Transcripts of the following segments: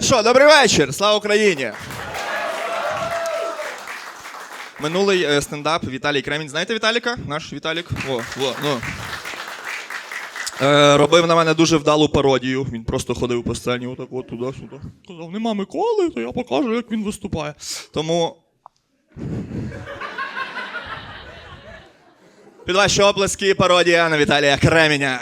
Що, добрий вечір! Слава Україні! Минулий е, стендап Віталій Кремінь. Знаєте Віталіка? Наш Віталік? О, о, ну. Е, робив на мене дуже вдалу пародію. Він просто ходив по сцені, отак от туди-сюди. Казав, нема Миколи, то я покажу, як він виступає. Тому. Під ваші оплески пародія на Віталія Креміня.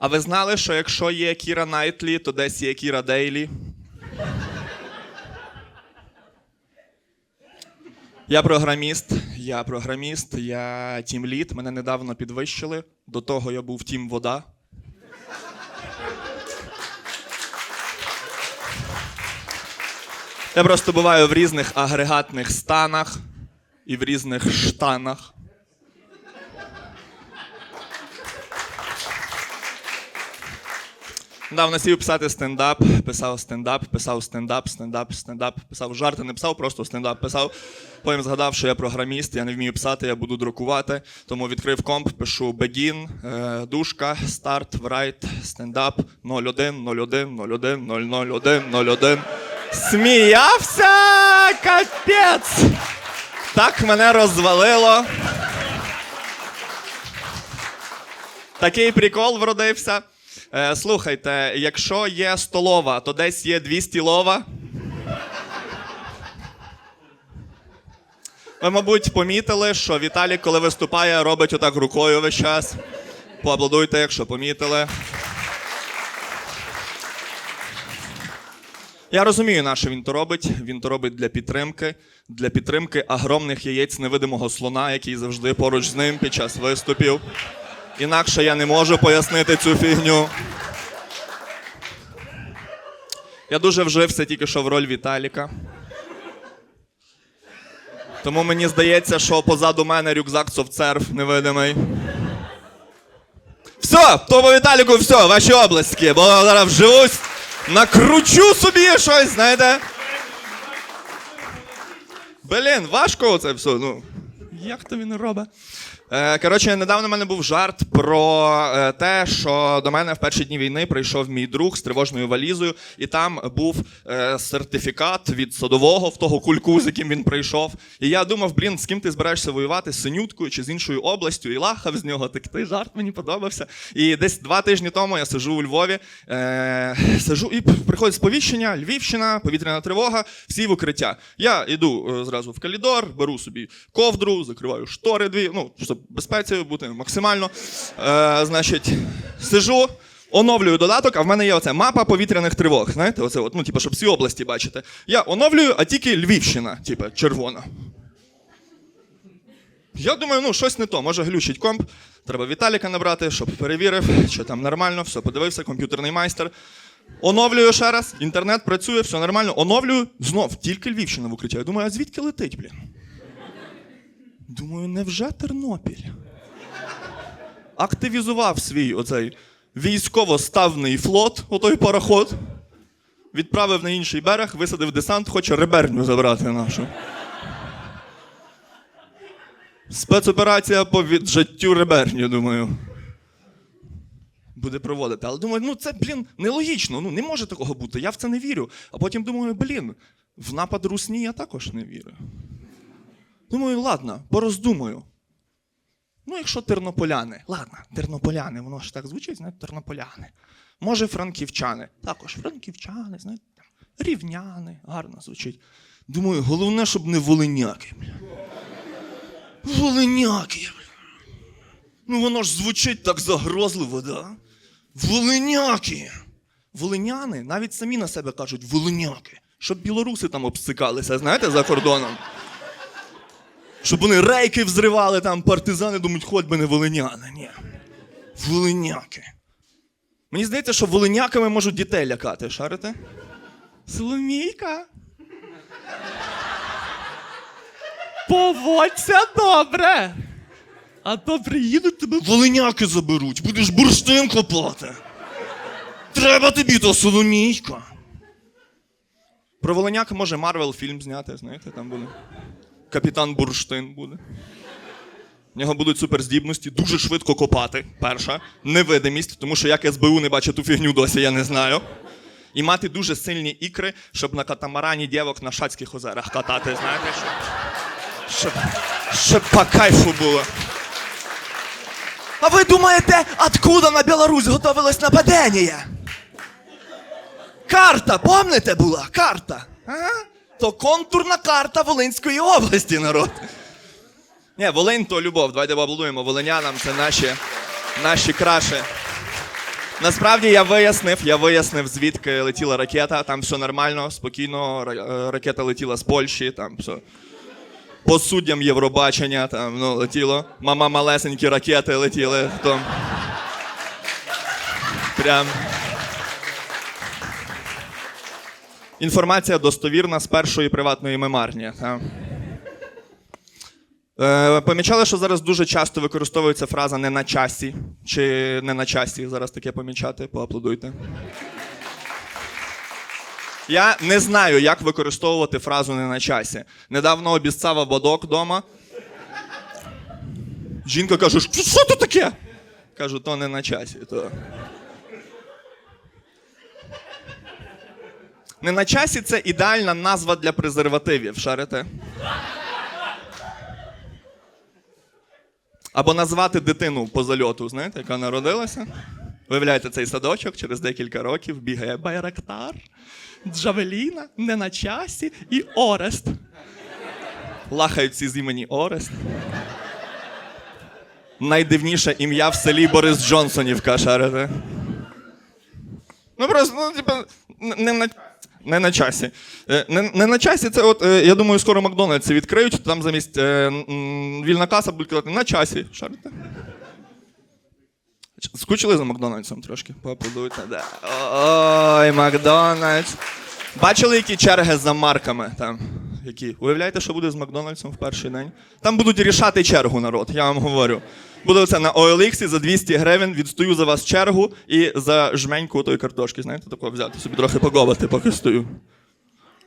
А ви знали, що якщо є Кіра Найтлі, то десь є Кіра Дейлі? Я програміст, я програміст, я тімлід. Мене недавно підвищили. До того я був тім вода. Я просто буваю в різних агрегатних станах і в різних штанах. Недавно сів писати стендап, писав стендап, писав стендап, стендап, стендап, писав жарти, не писав, просто стендап писав. Потім згадав, що я програміст, я не вмію писати, я буду друкувати. Тому відкрив комп, пишу begin, е, дужка, старт, write, стендап 01, 01, 01, 001, 01. Сміявся! Капець! Так мене розвалило. Такий прикол вродився. Е, слухайте, якщо є столова, то десь є 200 лова. Ви, мабуть, помітили, що Віталій, коли виступає, робить отак рукою весь час. Поаплодуйте, якщо помітили. Я розумію, на що він то робить. Він то робить для підтримки, для підтримки огромних яєць невидимого слона, який завжди поруч з ним під час виступів. Інакше я не можу пояснити цю фігню. Я дуже вжився тільки що в роль Віталіка. Тому мені здається, що позаду мене рюкзак совцерв невидимий. Все, тому Віталіку, все, ваші облески, бо зараз вживусь, накручу собі щось, знаєте. Блін, важко це все. Ну, як то він робить? Е, коротше, недавно в мене був жарт про е, те, що до мене в перші дні війни прийшов мій друг з тривожною валізою, і там був е, сертифікат від садового в того кульку, з яким він прийшов. І я думав, блін, з ким ти збираєшся воювати з Синюткою чи з іншою областю, і лахав з нього. Так той жарт мені подобався. І десь два тижні тому я сижу у Львові, е, сижу і приходить сповіщення, Львівщина, повітряна тривога, всі в укриття. Я йду зразу в коридор, беру собі ковдру, закриваю штори дві, ну, щоб безпеці бути максимально. Е, значить, сижу. Оновлюю додаток, а в мене є оце мапа повітряних тривог. Знаєте, оце от, ну, типу, щоб всі області бачити. Я оновлюю, а тільки Львівщина, типу, червона. Я думаю, ну щось не то. Може глючить комп. Треба Віталіка набрати, щоб перевірив, що там нормально, все подивився, комп'ютерний майстер. Оновлюю ще раз, інтернет працює, все нормально. Оновлюю знов, тільки Львівщина в укриття. Я думаю, а звідки летить, блін? Думаю, невже Тернопіль? Активізував свій оцей військово-ставний флот, отой пароход, відправив на інший берег, висадив десант, хоче реберню забрати нашу. Спецоперація по віджаттю реберні, думаю. Буде проводити. Але думаю, ну це, блін, нелогічно. Ну не може такого бути. Я в це не вірю. А потім думаю, блін, в напад русні я також не вірю. Думаю, ладно, пороздумаю. Ну, якщо тернополяни, ладно, тернополяни, воно ж так звучить, знаєте, тернополяни. Може, франківчани. Також франківчани, знаєте, там, рівняни, гарно звучить. Думаю, головне, щоб не волиняки. Волиняки. Ну, воно ж звучить так загрозливо, да? Волиняки. Волиняни навіть самі на себе кажуть волиняки, щоб білоруси там обсикалися, знаєте, за кордоном. Щоб вони рейки взривали, там партизани думають, хоч би не волиняни. Ні. Волиняки. Мені здається, що волиняками можуть дітей лякати, шарите? Соломійка. Поводься добре. А то приїдуть тебе волиняки заберуть, будеш бурштин копати. треба тобі то соломійка. Про Волиняка може Марвел фільм зняти, знаєте, там буде. Капітан Бурштин буде. В нього будуть суперздібності, дуже швидко копати. Перша. Невидимість, тому що як СБУ не бачить ту фігню досі, я не знаю. І мати дуже сильні ікри, щоб на катамарані дівок на Шацьких озерах катати, знаєте? Щоб, щоб, щоб по кайфу було. А ви думаєте, откуда на Білорусь готовилось нападення? Карта, помните була? Карта. Ага. То контурна карта Волинської області, народ. Ні, Волинь то любов. Давайте поаплодуємо волинянам, це наші, наші краші. Насправді я вияснив, я вияснив, звідки летіла ракета. Там все нормально, спокійно. е, Ракета летіла з Польщі, там все. По суддям Євробачення там ну, летіло. Мама малесенькі ракети летіли. Там. Прям. Інформація достовірна з першої приватної мемарні. Е, помічали, що зараз дуже часто використовується фраза не на часі. Чи не на часі зараз таке помічати? Поаплодуйте. Я не знаю, як використовувати фразу не на часі. Недавно обіцяв бодок вдома. Жінка каже, що це таке? Кажу, то не на часі. То... Не на часі це ідеальна назва для презервативів, шарите? Або назвати дитину по зальоту, знаєте, яка народилася. Виявляєте цей садочок через декілька років бігає Байрактар, Джавеліна, не на часі і Орест. Лахають всі з імені Орест. Найдивніше ім'я в селі Борис Джонсонівка, шарите. Ну просто, ну, типу, не на, не на часі. Е, Не, не на часі, це от, е, я думаю, скоро Макдональдси відкриють, там замість е, вільна каса будуть казати на часі. Шарите? Скучили за Макдональдсом трошки? Поаплодуйте. Да. Ой, Макдональдс. Бачили, які черги за марками там? Які? Уявляєте, що буде з Макдональдсом в перший день? Там будуть рішати чергу народ, я вам говорю. Буде це на OLX за 200 гривень, відстою за вас чергу і за жменьку тої картошки, знаєте, такого взяти, собі трохи погобати, поки стою.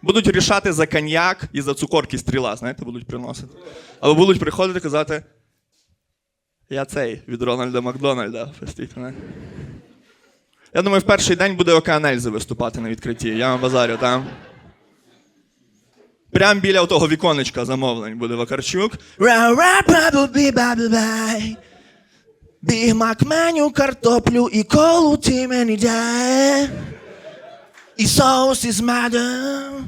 Будуть рішати за коньяк і за цукорки стріла, знаєте, будуть приносити. Або будуть приходити і казати: я цей від Рональда Макдональда. Простіть мене. Я думаю, в перший день буде Океанельзи виступати на відкритті. Я вам базарю, там. Прям біля того віконечка замовлень буде Вакарчук. Біг меню, картоплю і колу ти мені дай. І соус із медом.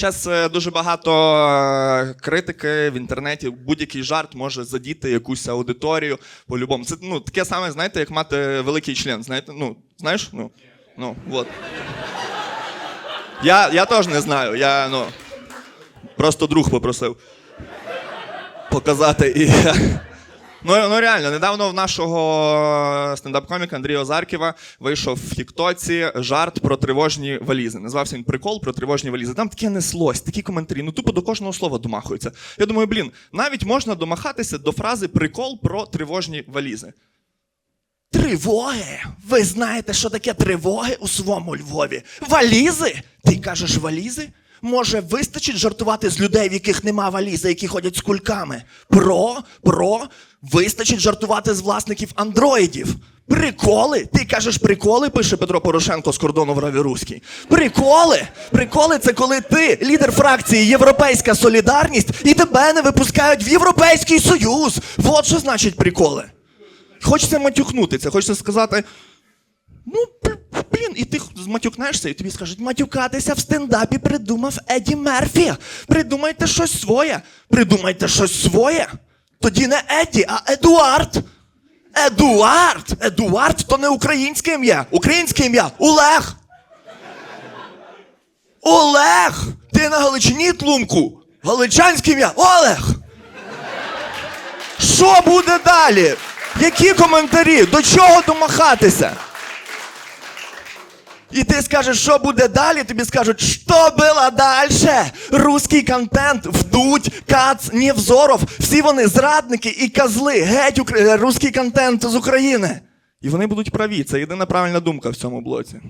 Зараз дуже багато е, критики в інтернеті. Будь-який жарт може задіти якусь аудиторію по-любому. Це ну, таке саме, знаєте, як мати великий член. Знаєте, ну, знаєш? Ну, ну, от. Я, я теж не знаю. Я, ну, просто друг попросив показати і. Ну, ну реально, недавно в нашого стендап-коміка Андрія Озарківа вийшов в Тіктоці жарт про тривожні валізи. Назвався він прикол про тривожні валізи. Там таке неслось, такі коментарі. Ну тупо до кожного слова домахуються. Я думаю, блін, навіть можна домахатися до фрази прикол про тривожні валізи. Тривоги. Ви знаєте, що таке тривоги у своєму Львові? Валізи? Ти кажеш валізи? Може, вистачить жартувати з людей, в яких нема валізи, які ходять з кульками? Про, про, вистачить жартувати з власників андроїдів. Приколи? Ти кажеш приколи, пише Петро Порошенко з кордону в Раві Руській. Приколи? Приколи це коли ти, лідер фракції Європейська Солідарність, і тебе не випускають в Європейський Союз. Вот що значить приколи. Хочеться матюкнутися, хочеться сказати. Ну, і ти зматюкнешся, і тобі скажуть, Матюкатися в стендапі придумав Еді Мерфі. Придумайте щось своє. Придумайте щось своє. Тоді не Еді, а Едуард. Едуард! Едуард то не українське ім'я. Українське ім'я Олег. Олег! Ти на Галичині тлумку. Галичанське ім'я Олег. Що буде далі? Які коментарі? До чого домахатися? І ти скажеш, що буде далі, тобі скажуть, що було далі? Руський контент, вдуть, кац, Невзоров, всі вони зрадники і козли. Геть укр... руський русський контент з України. І вони будуть праві. Це єдина правильна думка в цьому блоці.